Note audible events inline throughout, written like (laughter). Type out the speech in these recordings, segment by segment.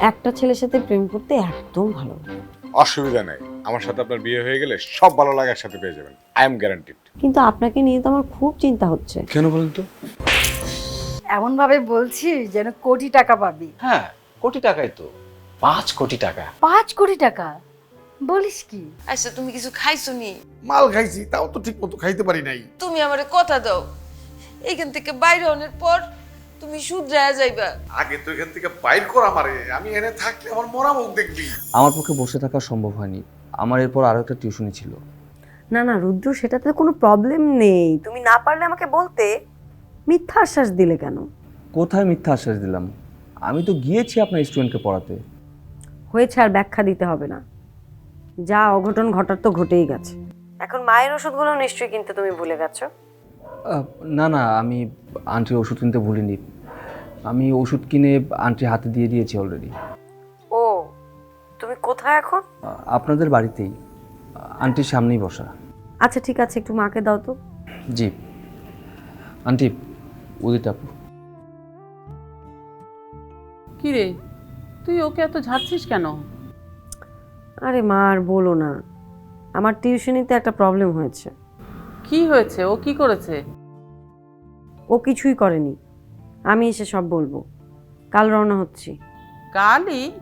একটা ছেলের সাথে প্রেম করতে একদম ভালো লাগে। অসুবিধা নেই। আমার সাথে আপনার বিয়ে হয়ে গেলে সব ভালো লাগে একসাথে পেয়ে যাবেন। আই এম গ্যারান্টিড কিন্তু আপনাকে নিয়ে তো আমার খুব চিন্তা হচ্ছে। কেন বলুন তো? এমন ভাবে বলছি যেন কোটি টাকা পাবি। হ্যাঁ কোটি টাকাই তো। পাঁচ কোটি টাকা। পাঁচ কোটি টাকা? বলিস কি? আচ্ছা তুমি কিছু খাইছো নি? মাল খাইছি তাও তো ঠিক মতো খাইতে পারি নাই। তুমি আমারে কথা দাও। এইখান থেকে বাইরে হওয়ার পর তুমি শুধরায়া যাইবা। আগে তো এখান থেকে বাইর কর আমারে আমি এনে থাকলে আমার মরা মুখ দেখবি। আমার পক্ষে বসে থাকা সম্ভব হয়নি। আমার এরপর আরও একটা টিউশনি ছিল। না না রুদ্র সেটাতে কোনো প্রবলেম নেই। তুমি না পারলে আমাকে বলতে মিথ্যা আশ্বাস দিলে কেন? কোথায় মিথ্যা আশ্বাস দিলাম? আমি তো গিয়েছি আপনার স্টুডেন্টকে পড়াতে। হয়েছে আর ব্যাখ্যা দিতে হবে না। যা অঘটন ঘটার তো ঘটেই গেছে। এখন মায়ের ওষুধগুলো নিশ্চয়ই কিনতে তুমি ভুলে গেছো। না না আমি আন্টির ওষুধ কিনতে ভুলিনি। আমি ওষুধ কিনে আন্টি হাতে দিয়ে দিয়েছি অলরেডি ও তুমি কোথায় এখন? আপনাদের বাড়িতেই। আন্টির সামনেই বসা। আচ্ছা ঠিক আছে একটু মাকে দাও তো। জি। আন্টি উদিত আপু। কি রে তুই ওকে এত ঝাড়ছিস কেন? আরে মা আর বলো না। আমার টিউশনিতে একটা প্রবলেম হয়েছে। কি হয়েছে? ও কি করেছে? ও কিছুই করেনি। আমি এসে সব বলব। কাল রওনা হচ্ছি। কালই?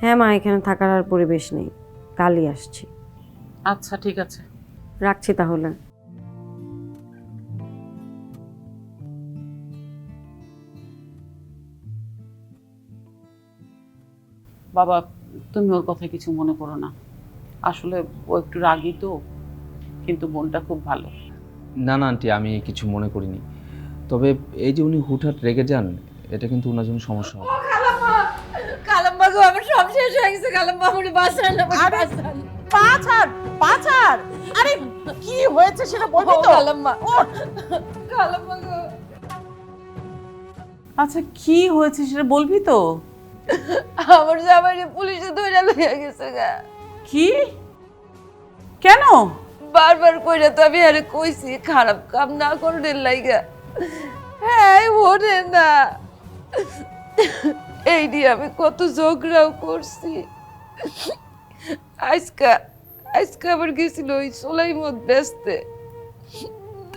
হ্যাঁ মা এখানে থাকার আর পরিবেশ নেই। কালই আসছি। আচ্ছা ঠিক আছে। রাখছি তাহলে। বাবা তুমি ওর কথা কিছু মনে করো না। আসলে ও একটু রাগী তো কিন্তু মনটা খুব ভালো। না না আন্টি আমি কিছু মনে করিনি। তবে এই যে উনি হুটহাট রেগে যান এটা কিন্তু ওনার জন্য সমস্যা হবে। কালাম্মা গো আমার সব শেষ হয়ে গেছে আমার বাঁচান পাঁচ হাত পাঁচ হাত আরে কি হয়েছে সেটা বলবি ও তো? কালাম্মা কালাম্মা গো। আচ্ছা কি হয়েছে সেটা বলবি তো? আমার জামাইরে পুলিশে ধরে লইয়া গেছে গা। কি? কেন? বারবার কইরা তো আমি আরে কইছি, খারাপ কাম না করনের লাইগা। হ্যাঁ ওরে না। এই নিয়ে আমি কত ঝগড়াও করছি। আজকা, আজকে আবার গেছিল ওই সোলাই মদ বেচতে।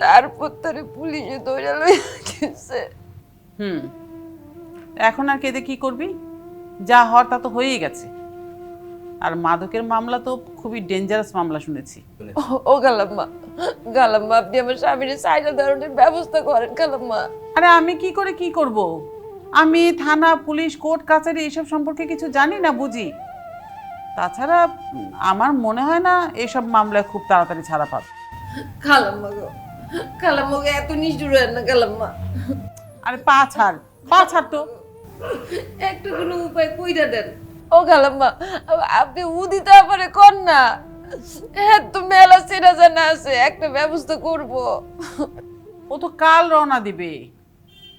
তারপর তারে পুলিশে ধরে লইয়া গেছে। হুম। এখন আর কেঁদে কি করবি? যা হওয়ার তা তো হয়েই গেছে। আর মাদকের মামলা তো খুবই ডেঞ্জারাস মামলা শুনেছি। ও- ও গালাম্মা গালাম্মা আপনি আমার স্বামীর সাইডা ধরনের ব্যবস্থা করেন গালাম্মা। আরে আমি কি করে কি করব? আমি থানা পুলিশ কোর্ট কাছারি এসব সম্পর্কে কিছু জানি না বুঝি? তাছাড়া আমার মনে হয় না এসব মামলায় খুব তাড়াতাড়ি ছাড়া পাবে। খালাম্মা গো খালাম্মা গো এত নিষ্ঠুর হয় না খালাম্মা আরে পা ছাড় পা ছাড় তো। একটা কোনো উপায় কইরা দেন। ও খালাম্মা আপনি উদিতে পারে কর না। হ্যাঁ তো মেলা সেরা জানা আছে একটা ব্যবস্থা করব। ও তো কাল রওনা দিবে।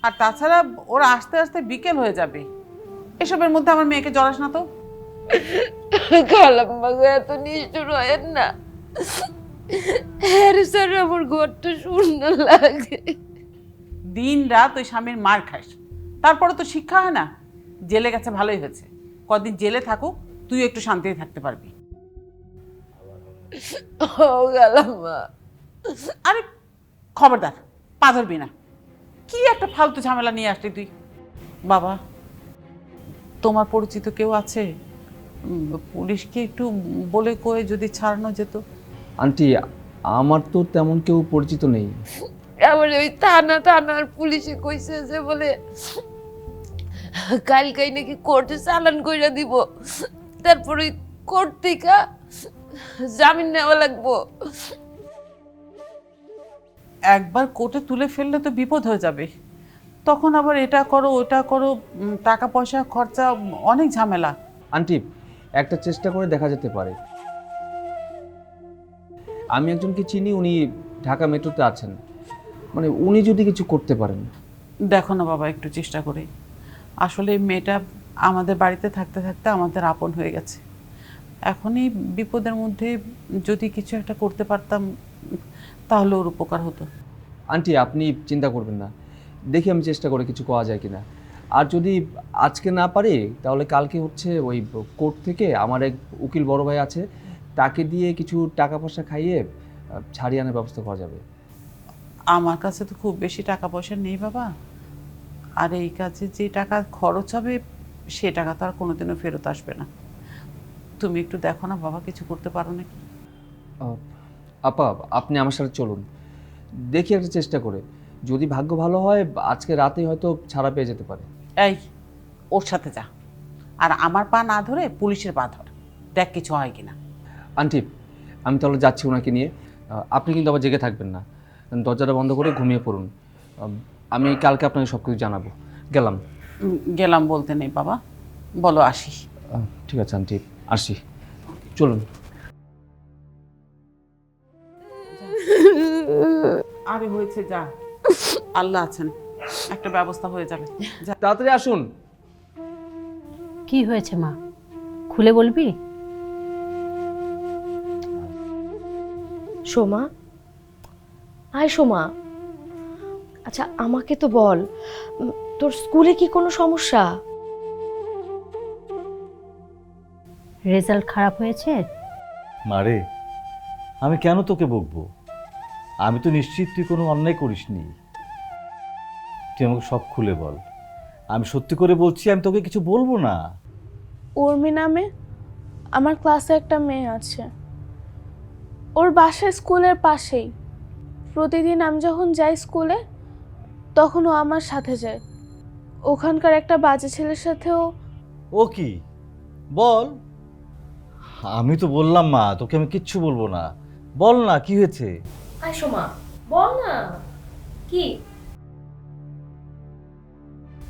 আর তাছাড়া ওরা আস্তে আস্তে বিকেল হয়ে যাবে। এসবের মধ্যে আমার মেয়েকে জড়াস না তো। খালাম্মা এত নিষ্ঠুর হয় না। হ্যাঁ স্যার আমার ঘরটা শূন্য লাগে। দিন রাত ওই স্বামীর মার খাস। তারপরে তো শিক্ষা হয় না। জেলে গেছে ভালোই হয়েছে। কদিন জেলে থাকুক তুই একটু শান্তিতে থাকতে পারবি। ও আরে খবরদার পা ধরবি না। কি একটা ফালতু ঝামেলা নিয়ে আসলি তুই? বাবা তোমার পরিচিত কেউ আছে? পুলিশকে একটু বলে কয়ে যদি ছাড়ানো যেত। আন্টি আমার তো তেমন কেউ পরিচিত নেই। আমার ওই থানা থানার পুলিশে কইছে যে বলে কালকাই নাকি কোর্টে চালান কইরা দিব। তারপরে কোর্ট থেকে জামিন নেওয়া লাগবো। একবার কোর্টে তুলে ফেললে তো বিপদ হয়ে যাবে। তখন আবার এটা করো ওটা করো উম, টাকা পয়সা খরচা অনেক ঝামেলা। আন্টি একটা চেষ্টা করে দেখা যেতে পারে। আমি একজনকে চিনি উনি ঢাকা মেট্রোতে আছেন। মানে উনি যদি কিছু করতে পারেন। দেখো না বাবা একটু চেষ্টা করে। আসলে মেয়েটা আমাদের বাড়িতে থাকতে থাকতে আমাদের আপন হয়ে গেছে। এখনই বিপদের মধ্যে যদি কিছু একটা করতে পারতাম তাহলে ওর উপকার হতো। আন্টি আপনি চিন্তা করবেন না। দেখি আমি চেষ্টা করে কিছু করা যায় কিনা। আর যদি আজকে না পারি তাহলে কালকে হচ্ছে ওই কোর্ট থেকে আমার এক উকিল বড় ভাই আছে তাকে দিয়ে কিছু টাকা পয়সা খাইয়ে ছাড়িয়ে আনার ব্যবস্থা করা যাবে। আমার কাছে তো খুব বেশি টাকা পয়সা নেই বাবা। আর এই কাজে যে টাকা খরচ হবে সে টাকা তো আর কোনোদিনও ফেরত আসবে না। তুমি একটু দেখো না বাবা কিছু করতে পারো নাকি? আপা আপনি আমার সাথে চলুন। দেখি একটা চেষ্টা করে। যদি ভাগ্য ভালো হয় আজকে রাতে হয়তো ছাড়া পেয়ে যেতে পারে। এই ওর সাথে যা। আর আমার পা না ধরে পুলিশের পা ধর। দেখ কিছু হয় কিনা। আন্টি আমি তাহলে যাচ্ছি ওনাকে নিয়ে। আপনি কিন্তু আবার জেগে থাকবেন না। দরজাটা বন্ধ করে ঘুমিয়ে পড়ুন। আমি কালকে আপনাকে সব কিছু জানাব। গেলাম। গেলাম বলতে নেই বাবা। বলো আসি। আহ, ঠিক আছে আন্টি। আসি। চলুন। আরে হয়েছে যা। আল্লাহ আছেন। একটা ব্যবস্থা হয়ে যাবে। যা। তাড়াতাড়ি আসুন। কি হয়েছে মা? খুলে বলবি? সোমা? আয় সোমা। আচ্ছা আমাকে তো বল তোর স্কুলে কি কোনো সমস্যা? রেজাল্ট খারাপ হয়েছে? মারে আমি কেন তোকে বকবো? আমি তো নিশ্চিত তুই কোনো অন্যায় করিসনি। তুই আমাকে সব খুলে বল। আমি সত্যি করে বলছি আমি তোকে কিছু বলব না। উর্মি নামে আমার ক্লাসে একটা মেয়ে আছে। ওর বাসা স্কুলের পাশেই। প্রতিদিন আমি যখন যাই স্কুলে তখন ও আমার সাথে যায়। ওখানকার একটা বাজে ছেলের সাথেও ও কি? বল। আমি তো বললাম মা তোকে আমি কিচ্ছু বলব না। বল না কি হয়েছে? আয় সোমা বল না। কি?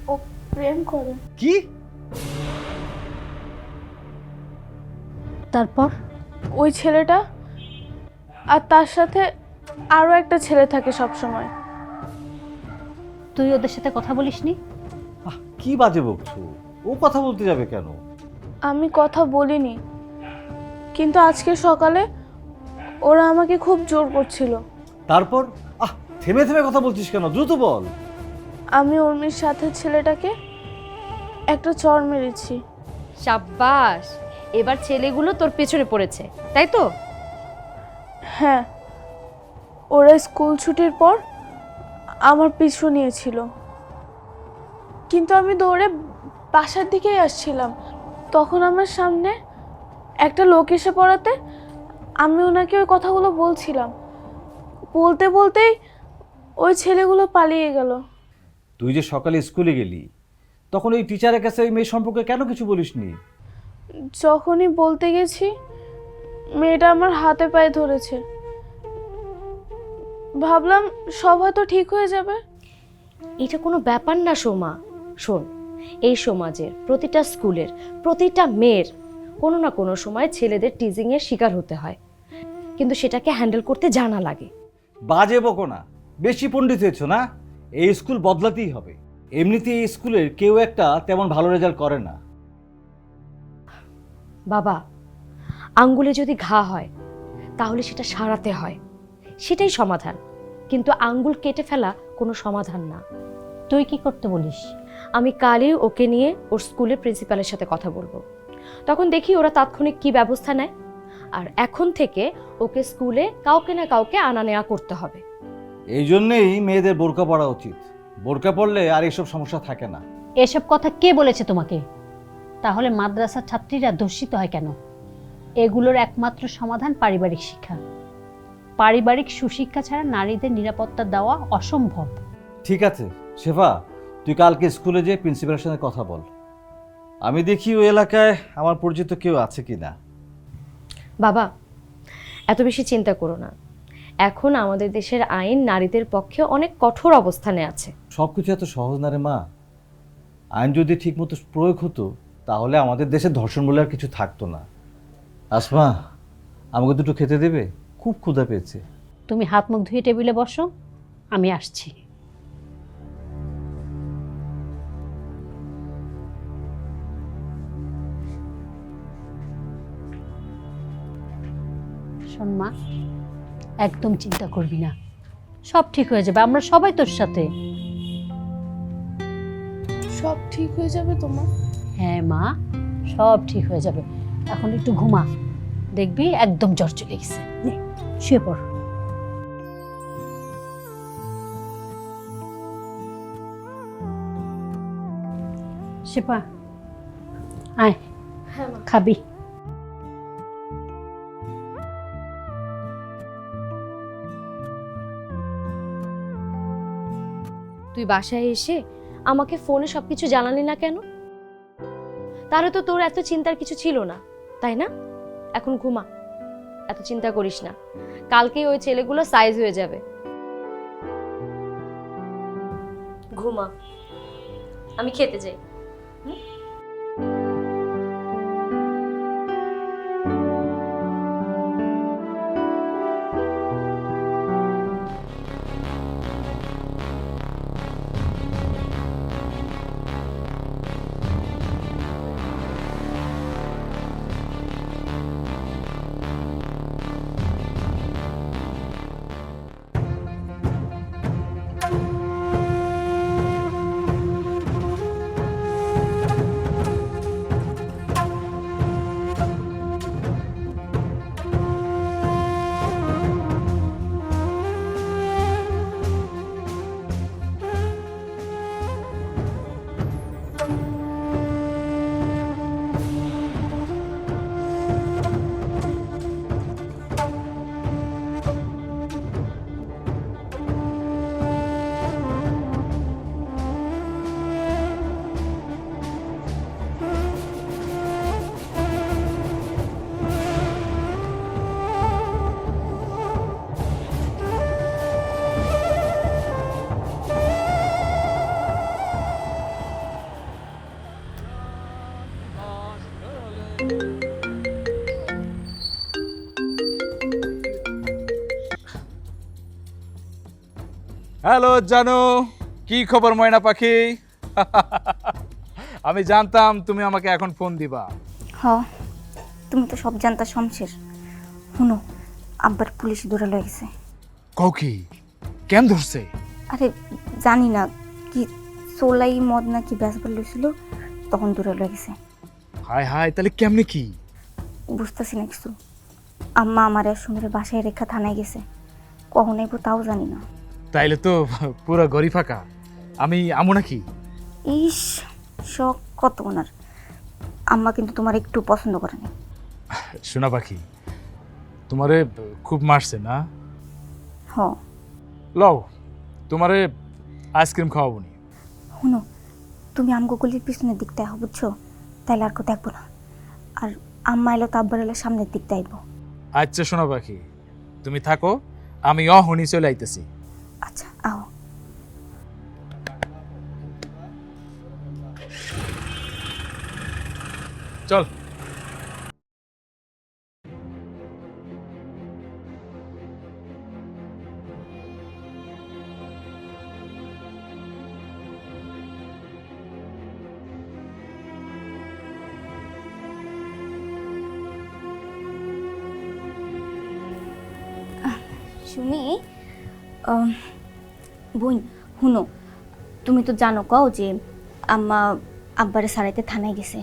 ও প্রেম করে। কি? তারপর? ওই ছেলেটা আর তার সাথে আরও একটা ছেলে থাকে সব সময় তুই ওদের সাথে কথা বলিসনি? আহ, কি বাজে বকছো? ও কথা বলতে যাবে কেন? আমি কথা বলিনি। কিন্তু আজকে সকালে ওরা আমাকে খুব জোর করছিল। তারপর? আহ থেমে থেমে কথা বলছিস কেন? দ্রুত বল। আমি উর্মির সাথে ছেলেটাকে একটা চর মেরেছি। সাব্বাস এবার ছেলেগুলো তোর পেছনে পড়েছে তাই তো? হ্যাঁ ওরা স্কুল ছুটির পর আমার পিছু নিয়েছিল। কিন্তু আমি দৌড়ে বাসার দিকেই আসছিলাম। তখন আমার সামনে একটা লোক এসে পড়াতে আমি ওনাকে ওই কথাগুলো বলছিলাম। বলতে বলতেই ওই ছেলেগুলো পালিয়ে গেল। তুই যে সকালে স্কুলে গেলি তখন ওই টিচারের কাছে ওই মেয়ে সম্পর্কে কেন কিছু বলিসনি? যখনই বলতে গেছি মেয়েটা আমার হাতে পায়ে ধরেছে। ভাবলাম সব হয়তো ঠিক হয়ে যাবে। এটা কোনো ব্যাপার না সোমা। শোন এই সমাজের প্রতিটা স্কুলের প্রতিটা মেয়ের কোনো না কোনো সময় ছেলেদের টিজিংয়ের শিকার হতে হয়। কিন্তু সেটাকে হ্যান্ডেল করতে জানা লাগে। বাজে বকো না বেশি পণ্ডিত হয়েছো না? এই স্কুল বদলাতেই হবে। এমনিতে এই স্কুলের কেউ একটা তেমন ভালো রেজাল্ট করে না। বাবা আঙ্গুলে যদি ঘা হয় তাহলে সেটা সারাতে হয়। সেটাই সমাধান। কিন্তু আঙ্গুল কেটে ফেলা কোনো সমাধান না। তুই কি করতে বলিস? আমি কালই ওকে নিয়ে ওর স্কুলের প্রিন্সিপালের সাথে কথা বলব। তখন দেখি ওরা তাৎক্ষণিক কি ব্যবস্থা নেয়। আর এখন থেকে ওকে স্কুলে কাউকে না কাউকে আনা নেওয়া করতে হবে। এই জন্যেই মেয়েদের বোরকা পরা উচিত। বোরকা পরলে আর এসব সমস্যা থাকে না। এসব কথা কে বলেছে তোমাকে? তাহলে মাদ্রাসার ছাত্রীরা দর্শিত হয় কেন? এগুলোর একমাত্র সমাধান পারিবারিক শিক্ষা। পারিবারিক সুশিক্ষা ছাড়া নারীদের নিরাপত্তা দেওয়া অসম্ভব। ঠিক আছে শেফা তুই কালকে স্কুলে যেয়ে প্রিন্সিপালের সাথে কথা বল। আমি দেখি ওই এলাকায় আমার পরিচিত কেউ আছে কি না বাবা এত বেশি চিন্তা করো না। এখন আমাদের দেশের আইন নারীদের পক্ষে অনেক কঠোর অবস্থানে আছে। সব কিছু এত সহজ না রে মা। আইন যদি ঠিকমতো প্রয়োগ হতো তাহলে আমাদের দেশে ধর্ষণ বলে আর কিছু থাকতো না। আসমা আমাকে দুটো খেতে দেবে? খুব ক্ষুধা পেয়েছে। তুমি হাত মুখ ধুয়ে টেবিলে বসো আমি আসছি। শোন মা একদম চিন্তা করবি না। সব ঠিক হয়ে যাবে আমরা সবাই তোর সাথে। সব ঠিক হয়ে যাবে তোমার হ্যাঁ মা সব ঠিক হয়ে যাবে। এখন একটু ঘুমা। দেখবি একদম জ্বর চলে গেছে। শুয়ে পড়। শিপা আয় হ্যাঁ খাবি। তুই বাসায় এসে আমাকে ফোনে সবকিছু জানালি না কেন? তাহলে তো তোর এত চিন্তার কিছু ছিল না তাই না? এখন ঘুমা এত চিন্তা করিস না। কালকেই ওই ছেলেগুলো সাইজ হয়ে যাবে। ঘুমা। আমি খেতে যাই হ্যালো জানু। কি খবর ময়না পাখি? আমি জানতাম তুমি আমাকে এখন ফোন দিবা। হ তুমি তো সব জানতা শমশের। শুনো আব্বার পুলিশ ধরে লয়ে গেছে। কও কি? কেন ধরছে? আরে জানি না কি সোলাই মদ নাকি বেসবার লইছিল তখন দূরে লয়ে গেছে। হায় হায় তাহলে কেমনে কি? বুঝতেছি না কিছু। আম্মা আমার সুন্দর বাসায় রেখা থানায় গেছে। কখন আইবো তাও জানি না। তাইলে তো পুরো গড়ি ফাঁকা। আমি আমু নাকি? ইস শখ কত ওনার। আম্মা কিন্তু তোমার একটু পছন্দ করে না শোনা পাখি তোমারে খুব মারছে না? হ। লও তোমারে আইসক্রিম খাওয়াবো নি। শুনো তুমি আমগো গলির পিছনের দিকটা বুঝছ? তাইলে আর কেউ দেখব না। আর আম্মা এলো তো আব্বার এলো সামনের দিক দেখব আচ্ছা শোনো পাখি তুমি থাকো আমি অহনি চলে আইতেছি। আচ্ছা আও চল। সুমি বোন শুনো তুমি তো জানো কও যে আম্মা আব্বারে সারাইতে থানায় গেছে।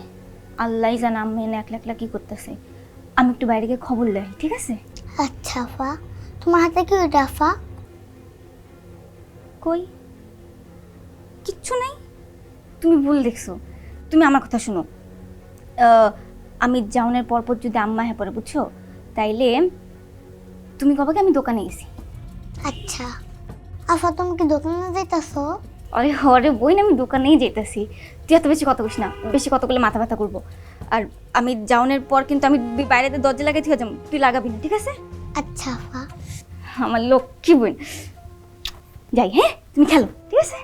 আল্লাহ জানে আম্মা এনে একলা একলা কি করতেছে। আমি একটু বাইরে গিয়ে খবর লাই ঠিক আছে? আচ্ছা আফা। তোমার হাতে কি ওইটা আফা? কই? কিচ্ছু নাই। তুমি ভুল দেখছ। তুমি আমার কথা শোনো। আহ, আমি যাওনের পরপর যদি আম্মা হ্যাঁ পরে বুঝছ? তাইলে তুমি কবে আমি দোকানে গেছি? আচ্ছা। আফা তুমি কি দোকানে যাইতাছো? আরে হরে বই না আমি দোকানেই যেতেছি তুই এত বেশি কথা বলিস না। বেশি কথা বলে মাথা ব্যথা করব। আর আমি যাওনের পর কিন্তু আমি বাইরে দরজা লাগাই ঠিক আছে তুই লাগাবি না ঠিক আছে? আচ্ছা আফা। আমার লক্ষ্মী বোন যাই হ্যাঁ? তুমি খেলো ঠিক আছে?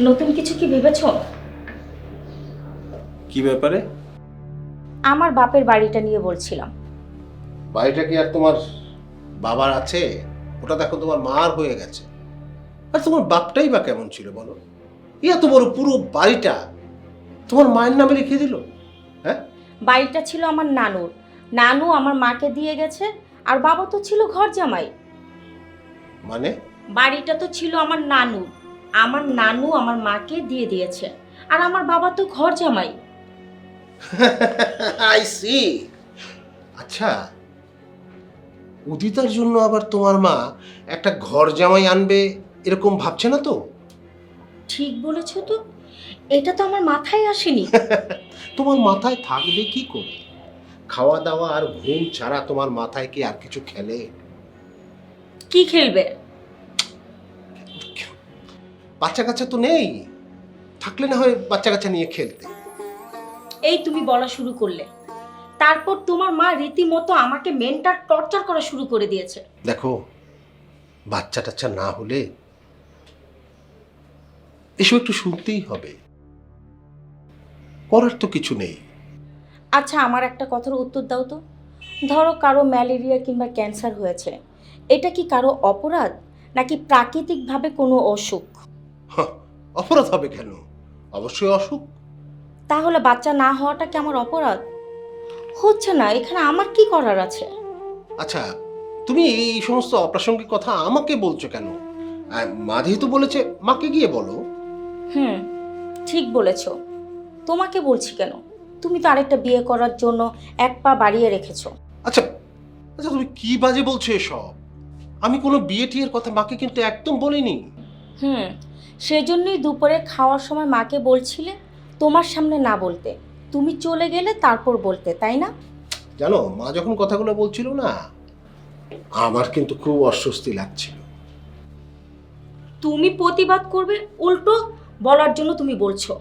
নতুন কিছু কি ভেবেছো? কি ব্যাপারে? আমার বাপের বাড়িটা নিয়ে বলছিলাম। বাড়িটা কি আর তোমার বাবার আছে? ওটা দেখো তোমার মার হয়ে গেছে। আর তোমার বাপটাই বা কেমন ছিল বলো? এত বড় পুরো বাড়িটা তোমার মায়ের নামে লিখে দিল? হ্যাঁ? বাড়িটা ছিল আমার নানুর। নানু আমার মাকে দিয়ে গেছে আর বাবা তো ছিল ঘর জামাই মানে? বাড়িটা তো ছিল আমার নানুর। আমার নানু আমার মাকে দিয়ে দিয়েছে। আর আমার বাবা তো ঘর জামাই। (laughs) আই সি আচ্ছা উদিতার জন্য আবার তোমার মা একটা ঘর জামাই আনবে এরকম ভাবছে না তো? ঠিক বলেছ তো। এটা তো আমার মাথায় আসেনি। (laughs) তোমার মাথায় থাকবে কি করে? খাওয়া দাওয়া আর ঘুম ছাড়া তোমার মাথায় কি আর কিছু খেলে? কি খেলবে? বাচ্চা কাচ্চা তো নেই। থাকলে না হয় বাচ্চা কাচ্চা নিয়ে খেলতে। এই তুমি বলা শুরু করলে। তারপর তোমার মা রীতিমতো আমাকে মেন্টাল টর্চার করা শুরু করে দিয়েছে। দেখো বাচ্চা টাচ্চা না হলে এসব একটু শুনতেই হবে। করার তো কিছু নেই। আচ্ছা আমার একটা কথার উত্তর দাও তো। ধরো কারও ম্যালেরিয়া কিংবা ক্যান্সার হয়েছে। এটা কি কারও অপরাধ নাকি প্রাকৃতিকভাবে কোনো অসুখ? অপরাধ হবে কেন? অবশ্যই অসুখ। তাহলে বাচ্চা না হওয়াটা কি আমার অপরাধ? হচ্ছে না এখানে আমার কি করার আছে? আচ্ছা তুমি এই সমস্ত অপ্রাসঙ্গিক কথা আমাকে বলছো কেন? মা যেহেতু বলেছে মাকে গিয়ে বলো। হুম ঠিক বলেছ। তোমাকে বলছি কেন? তুমি তো আরেকটা বিয়ে করার জন্য এক পা বাড়িয়ে রেখেছো। আচ্ছা আচ্ছা তুমি কি বাজে বলছো এসব? আমি কোনো বিয়ে টিয়ের কথা মাকে কিন্তু একদম বলিনি। হুম সেজন্যই দুপুরে খাওয়ার সময় মাকে বলছিলে তোমার সামনে না বলতে। তুমি চলে গেলে তারপর বলতে তাই না? জানো মা যখন কথাগুলো বলছিল না আমার কিন্তু খুব অস্বস্তি লাগছিল। তুমি প্রতিবাদ করবে উল্টো বলার জন্য তুমি বলছো।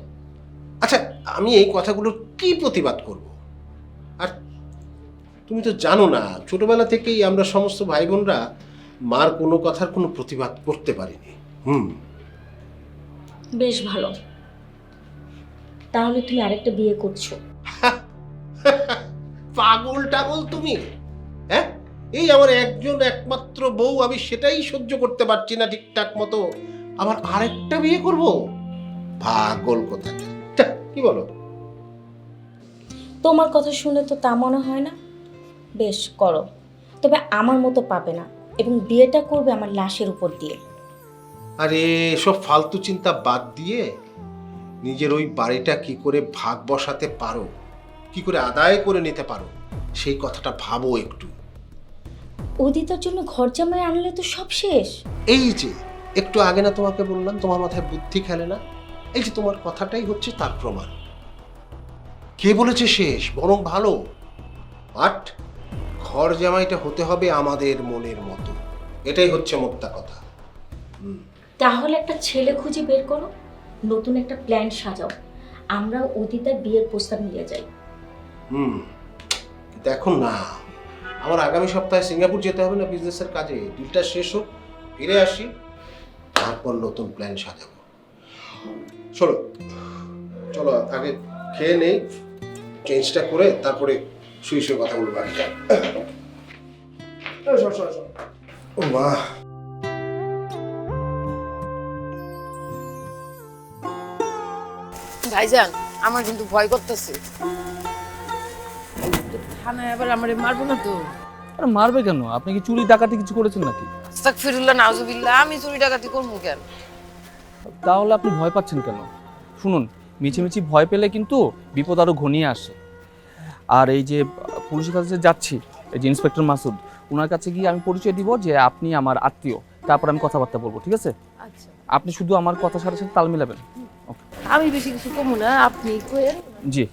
আচ্ছা আমি এই কথাগুলোর কি প্রতিবাদ করব? আর তুমি তো জানো না ছোটবেলা থেকেই আমরা সমস্ত ভাই বোনরা মার কোনো কথার কোনো প্রতিবাদ করতে পারিনি। হুম। বেশ ভালো। তাহলে তুমি আরেকটা বিয়ে করছ। (laughs) পাগল টাগল তুমি? হ্যাঁ? এই আমার একজন একমাত্র বউ আমি সেটাই সহ্য করতে পারছি না ঠিকঠাক মতো। আবার আরেকটা বিয়ে করব? পাগল কোথায় কি বলো? তোমার কথা শুনে তো তা মনে হয় না? বেশ করো। তবে আমার মতো পাবে না এবং বিয়েটা করবে আমার লাশের উপর দিয়ে। আরে এসব ফালতু চিন্তা বাদ দিয়ে নিজের ওই বাড়িটা কি করে ভাগ বসাতে পারো? কি করে আদায় করে নিতে পারো? সেই কথাটা ভাবো একটু। উদিতার জন্য ঘর জামাই আনলে তো সব শেষ। এই যে একটু আগে না তোমাকে বললাম তোমার মাথায় বুদ্ধি খেলে না? এই যে তোমার কথাটাই হচ্ছে তার প্রমাণ। কে বলেছে শেষ? বরং ভালো। বাট ঘর জামাইটা হতে হবে আমাদের মনের মতো। এটাই হচ্ছে মোদ্দা কথা। তাহলে একটা ছেলে খুঁজে বের করো। নতুন একটা প্ল্যান সাজাও। আমরা উদিতার বিয়ের প্রস্তাব নিয়ে যাই। হুম কিন্তু এখন না। আমার আগামী সপ্তাহে সিঙ্গাপুর যেতে হবে না বিজনেসের কাজে। ডিলটা শেষ হোক ফিরে আসি তারপর নতুন প্ল্যান সাজাবো। চলো চলো আগে খেয়ে নেই চেঞ্জটা করে তারপরে শুয়ে শুয়ে কথা বলব বাকিটা (coughs) ও মা। ভাইজান আমার কিন্তু ভয় করতেছে। থানায় আবার আমারে মারবো না তো? আর মারবে কেন? আপনি কি চুরি ডাকাতি কিছু করেছেন নাকি? আস্তাগফিরুল্লাহ নাউজুবিল্লাহ আমি চুরি ডাকাতি করব কেন? তাহলে আপনি ভয় পাচ্ছেন কেন? শুনুন মিছিমিছি ভয় পেলে কিন্তু বিপদ আরও ঘনিয়ে আসে। আর এই যে পুলিশের কাছে যাচ্ছি এই যে ইন্সপেক্টর মাসুদ ওনার কাছে গিয়ে আমি পরিচয় দিব যে আপনি আমার আত্মীয়। তারপর আমি কথাবার্তা বলব ঠিক আছে? আচ্ছা। আপনি শুধু আমার কথার সাথে সাথে তাল মিলাবেন। আমি বেশি কিছু কমু না আপনি জি।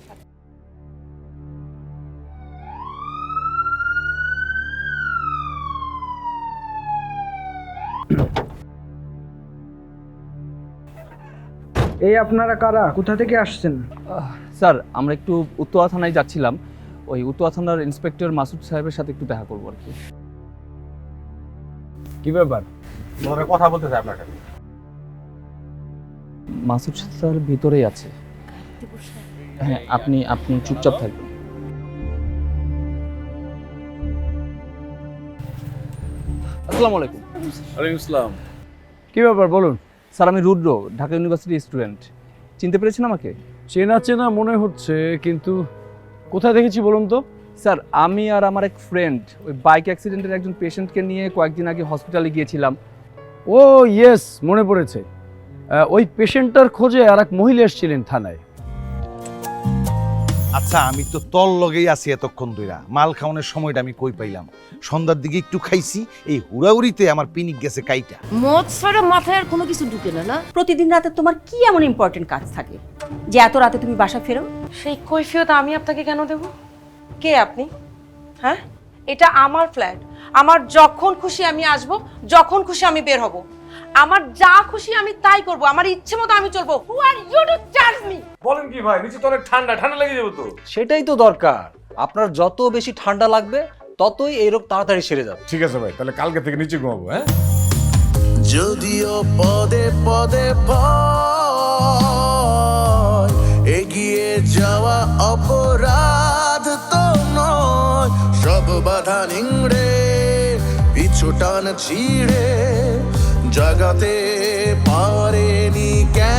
এই আপনারা কারা? কোথা থেকে আসছেন? স্যার আমরা একটু উত্তরা থানায় যাচ্ছিলাম। ওই উত্তরা থানার ইন্সপেক্টর মাসুদ সাহেবের সাথে একটু দেখা করব আর কি। কি ব্যাপার? তোমার কথা বলতে চাই আপনার সাথে মাসুদ স্যার ভিতরেই আছে। হ্যাঁ আপনি আপনি চুপচাপ থাকবেন। আসসালামু আলাইকুম। ওয়ালাইকুম আসসালাম। কি ব্যাপার বলুন। স্যার আমি রুদ্র ঢাকা ইউনিভার্সিটি স্টুডেন্ট। চিনতে পেরেছেন আমাকে? চেনা চেনা মনে হচ্ছে কিন্তু কোথায় দেখেছি বলুন তো? স্যার আমি আর আমার এক ফ্রেন্ড ওই বাইক অ্যাক্সিডেন্টের একজন পেশেন্টকে নিয়ে কয়েকদিন আগে হসপিটালে গিয়েছিলাম। ও ইয়েস মনে পড়েছে। ওই পেশেন্টটার খোঁজে আর এক মহিলা এসেছিলেন থানায়। আচ্ছা আমি তো তল লগেই আছি এতক্ষণ ধইরা। মাল খাওয়ানোর সময়টা আমি কই পাইলাম? সন্ধ্যার দিকে একটু খাইছি এই হুড়াহুড়িতে আমার পিনিক গেছে কাইটা। মদ ছাড়া মাথায় আর কোনো কিছু ঢুকে না না? প্রতিদিন রাতে তোমার কি এমন ইম্পর্টেন্ট কাজ থাকে? যে এত রাতে তুমি বাসা ফেরো? সেই কৈফিয়ত আমি আপনাকে কেন দেব? কে আপনি? হ্যাঁ? এটা আমার ফ্ল্যাট আমার যখন খুশি আমি আসব যখন খুশি আমি বের হব। আমার যা খুশি আমি তাই করব। আমার ইচ্ছে মতো আমি চলবো। Who are you to charge me বলেন কি ভাই নিচে তো অনেক ঠান্ডা ঠান্ডা লেগে যাবে তো। সেটাই তো দরকার। আপনার যত বেশি ঠান্ডা লাগবে ততই এই রোগ তাড়াতাড়ি সেরে যাবে। ঠিক আছে ভাই তাহলে কালকে থেকে নিচে ঘুমাবো হ্যাঁ? যদিও পদে পদে ভয় এগিয়ে যাওয়া অপরাধ বাধা নিংড়ে পিছু টান ছিঁড়ে জাগাতে পারেনি কেন?